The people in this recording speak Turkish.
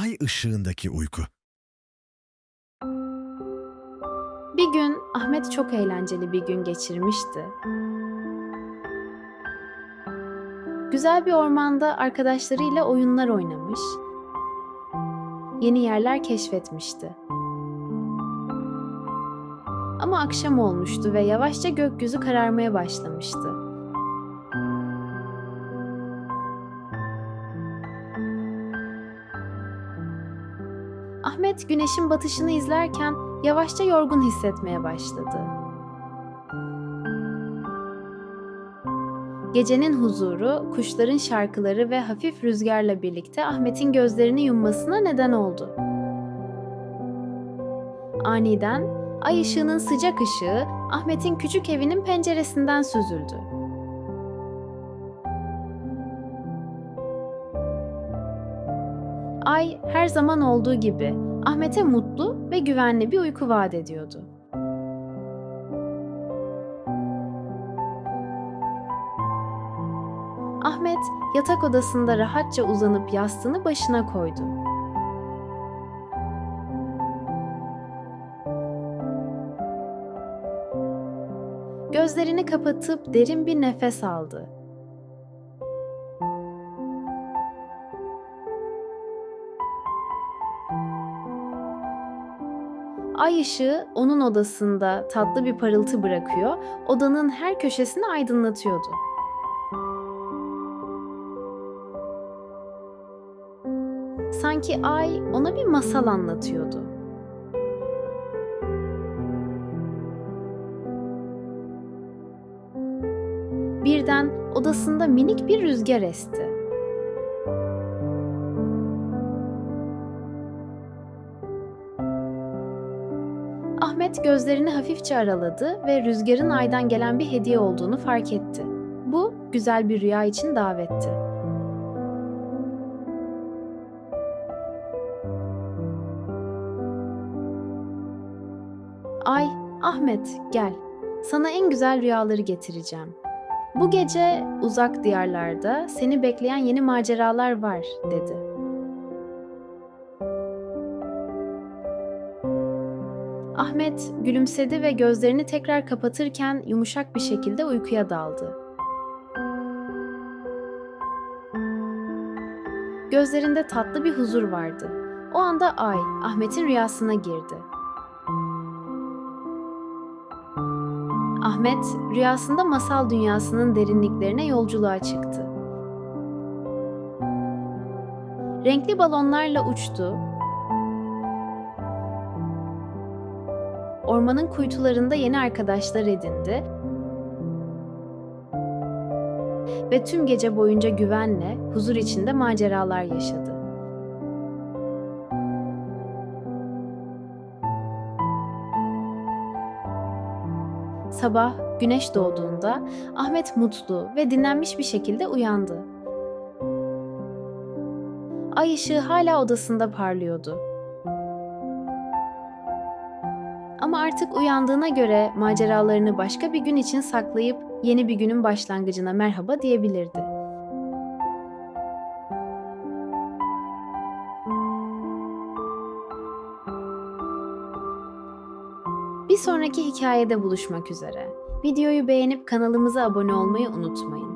Ay ışığındaki uyku. Bir gün Ahmet çok eğlenceli bir gün geçirmişti. Güzel bir ormanda arkadaşlarıyla oyunlar oynamış, yeni yerler keşfetmişti. Ama akşam olmuştu ve yavaşça gökyüzü kararmaya başlamıştı. Ahmet güneşin batışını izlerken yavaşça yorgun hissetmeye başladı. Gecenin huzuru, kuşların şarkıları ve hafif rüzgarla birlikte Ahmet'in gözlerini yummasına neden oldu. Aniden ay ışığının sıcak ışığı Ahmet'in küçük evinin penceresinden süzüldü. Ay her zaman olduğu gibi Ahmet'e mutlu ve güvenli bir uyku vaat ediyordu. Ahmet yatak odasında rahatça uzanıp yastığını başına koydu. Gözlerini kapatıp derin bir nefes aldı. Ay ışığı onun odasında tatlı bir parıltı bırakıyor, odanın her köşesini aydınlatıyordu. Sanki ay ona bir masal anlatıyordu. Birden odasında minik bir rüzgar esti. Ahmet gözlerini hafifçe araladı ve rüzgarın aydan gelen bir hediye olduğunu fark etti. Bu güzel bir rüya için davetti. Ay, Ahmet gel. Sana en güzel rüyaları getireceğim. Bu gece uzak diyarlarda seni bekleyen yeni maceralar var, dedi. Ahmet gülümsedi ve gözlerini tekrar kapatırken yumuşak bir şekilde uykuya daldı. Gözlerinde tatlı bir huzur vardı. O anda Ay, Ahmet'in rüyasına girdi. Ahmet, rüyasında masal dünyasının derinliklerine yolculuğa çıktı. Renkli balonlarla uçtu. Ormanın kuytularında yeni arkadaşlar edindi. Ve tüm gece boyunca güvenle, huzur içinde maceralar yaşadı. Sabah güneş doğduğunda Ahmet mutlu ve dinlenmiş bir şekilde uyandı. Ay ışığı hala odasında parlıyordu. Ama artık uyandığına göre maceralarını başka bir gün için saklayıp yeni bir günün başlangıcına merhaba diyebilirdi. Bir sonraki hikayede buluşmak üzere. Videoyu beğenip kanalımıza abone olmayı unutmayın.